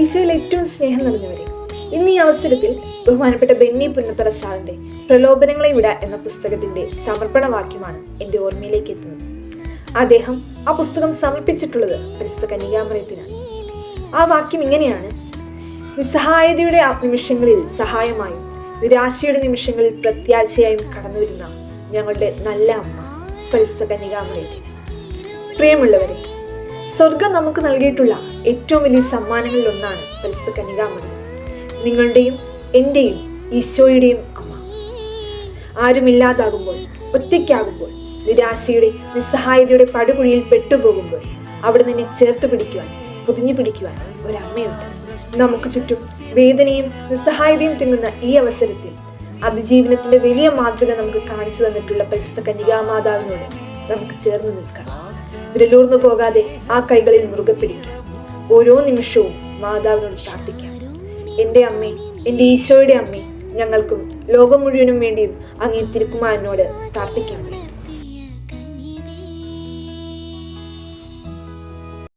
ഈശോയിൽ ഏറ്റവും സ്നേഹം നിറഞ്ഞവരെ. ഇന്ന് ഈ അവസരത്തിൽ ബഹുമാനപ്പെട്ട ബെന്നി പുന്നത്തറ സാറിന്റെ പ്രലോഭനങ്ങളെ വിട എന്ന പുസ്തകത്തിന്റെ സമർപ്പണ വാക്യമാണ് എന്റെ ഓർമ്മയിലേക്ക് എത്തുന്നത്. അദ്ദേഹം ആ പുസ്തകം സമർപ്പിച്ചിട്ടുള്ളത് പരിസ്ഥ കന്യകാമറയത്തിനാണ്. ആ വാക്യം ഇങ്ങനെയാണ്. നിസ്സഹായതയുടെ നിമിഷങ്ങളിൽ സഹായമായും നിരാശയുടെ നിമിഷങ്ങളിൽ പ്രത്യാശയായും കടന്നു വരുന്ന ഞങ്ങളുടെ നല്ല അമ്മ പരിസ്ഥ കന്യകാമറയത്തിന് പ്രിയമുള്ളവരെ സ്വർഗം നമുക്ക് നൽകിയിട്ടുള്ള ഏറ്റവും വലിയ സമ്മാനങ്ങളിൽ ഒന്നാണ് പരിസ്ഥ കന്യകാമറി നിങ്ങളുടെയും എന്റെയും ഈശോയുടെയും അമ്മ. ആരുമില്ലാതാകുമ്പോൾ ഒറ്റയ്ക്കാകുമ്പോൾ നിരാശയുടെ നിസ്സഹായതയുടെ പടുകുഴിയിൽ പെട്ടുപോകുമ്പോൾ അവിടെ നിന്നെ ചേർത്ത് പിടിക്കുവാൻ പൊതിഞ്ഞു പിടിക്കുവാൻ ഒരമ്മയുണ്ട്. നമുക്ക് ചുറ്റും വേദനയും നിസ്സഹായതയും തിങ്ങുന്ന ഈ അവസരത്തിൽ അതിജീവനത്തിന്റെ വലിയ മാതൃക നമുക്ക് കാണിച്ചു തന്നിട്ടുള്ള പരിസ്ഥ കന്യകാമാതാവിനോട് നമുക്ക് ചേർന്ന് നിൽക്കാം. വിരലൂർന്നു പോകാതെ ആ കൈകളിൽ മുറുകെ പിടിക്കാം. ഓരോ നിമിഷവും മാതാവിനോട് പ്രാർത്ഥിക്കാം. എന്റെ അമ്മേ എന്റെ ഈശോയുടെ അമ്മേ ഞങ്ങൾക്കും ലോകം മുഴുവനും വേണ്ടിയും അങ്ങേ തിരുക്കുമാരനോട് പ്രാർത്ഥിക്കാം.